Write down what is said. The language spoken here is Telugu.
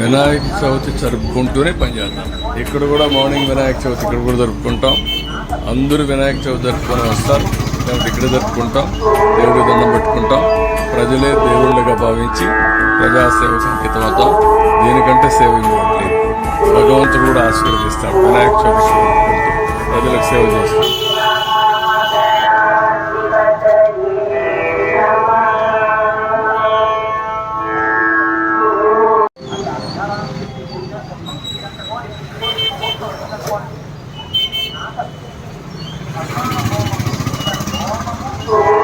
వినాయక చవితి జరుపుకుంటూనే పనిచేద్దాం ఇక్కడ కూడా మార్నింగ్ వినాయక చవితి ఇక్కడ కూడా జరుపుకుంటాం. అందరూ వినాయక చవితి జరుపుకొని వస్తారు. మేము ఇక్కడ జరుపుకుంటాం. దేవుడి దండం పెట్టుకుంటాం. ప్రజలే దేవుళ్ళుగా భావించి ప్రజాసేవకు అంకితం అవుతాం దీనికంటే సేవ భగవంతుడు కూడా ఆశీర్వదిస్తాడు. వినాయక చవితి ప్రజలకు సేవ చేస్తాం Thank you.